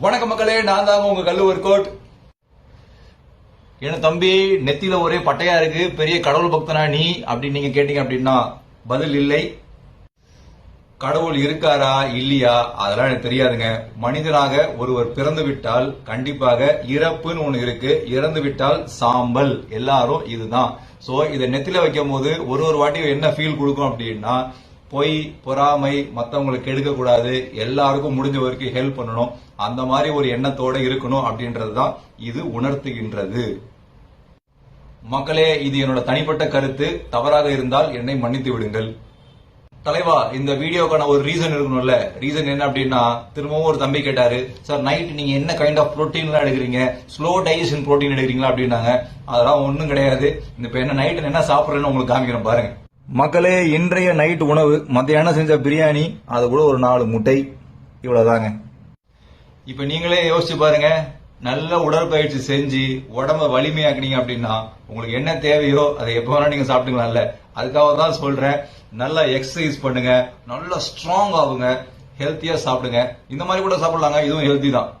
வணக்கம் மக்களே நான் தாங்க உங்க கல்லு ஒர்க் அவுட் தம்பி நெத்தியில ஒரே பட்டையா இருக்கு பெரிய கடவுள் பக்தனா நீ? அப்படின்னு நீங்க கேட்டீங்க அப்படின்னா பதில் இல்லை. கடவுள் இருக்காரா இல்லையா? அதெல்லாம் எனக்கு தெரியாதுங்க. மனிதனாக ஒருவர் பிறந்து விட்டால் கண்டிப்பாக இறப்புன்னு ஒண்ணு இருக்கு. இறந்து விட்டால் சாம்பல். எல்லாரும் இதுதான். சோ இதை நெத்தில வைக்கும் போது ஒரு ஒரு வாட்டி என்ன ஃபீல் கொடுக்கும் அப்படின்னா பொய் பொறாமை மத்தவங்களுக்கு எடுக்கக்கூடாது. கூடாது எல்லாருக்கும் முடிஞ்ச வரைக்கும் ஹெல்ப் பண்ணணும். அந்த மாதிரி ஒரு எண்ணத்தோட இருக்கணும் அப்படின்றது தான் இது உணர்த்துகின்றது. மக்களே இது என்னோட தனிப்பட்ட கருத்து. தவறாக இருந்தால் என்னை மன்னித்து விடுங்கள். தலைவா இந்த வீடியோக்கான ஒரு ரீசன் இருக்கணும்ல. ரீசன் என்ன அப்படின்னா திரும்பவும் ஒரு தம்பி கேட்டாரு சார் நைட் நீங்க என்ன கைண்ட் ஆஃப் புரோட்டீன்லாம் எடுக்கிறீங்க? ஸ்லோ டைஜஷன் புரோட்டீன் எடுக்கிறீங்களா? அப்படின்னாங்க. அதெல்லாம் ஒன்றும் கிடையாது. இப்ப என்ன நைட் என்ன சாப்பிட்றேன்னு உங்களுக்கு காமிக்கிறேன் பாருங்க. மக்களே இன்றைய நைட் உணவு மத்தியானம் செஞ்ச பிரியாணி அது கூட ஒரு நாலு முட்டை. இவ்வளவுதாங்க. இப்ப நீங்களே யோசிச்சு பாருங்க. நல்ல உடற்பயிற்சி செஞ்சு உடம்ப வலிமையாக்குனீங்க அப்படின்னா உங்களுக்கு என்ன தேவையோ அதை எப்ப வேணா நீங்க சாப்பிட்டுக்கலாம்ல அதுக்காக தான் சொல்றேன். நல்லா எக்ஸசைஸ் பண்ணுங்க. நல்லா ஸ்ட்ராங் ஆகுங்க. ஹெல்த்தியா சாப்பிடுங்க. இந்த மாதிரி கூட சாப்பிடலாங்க. இதுவும் ஹெல்த்தி தான்.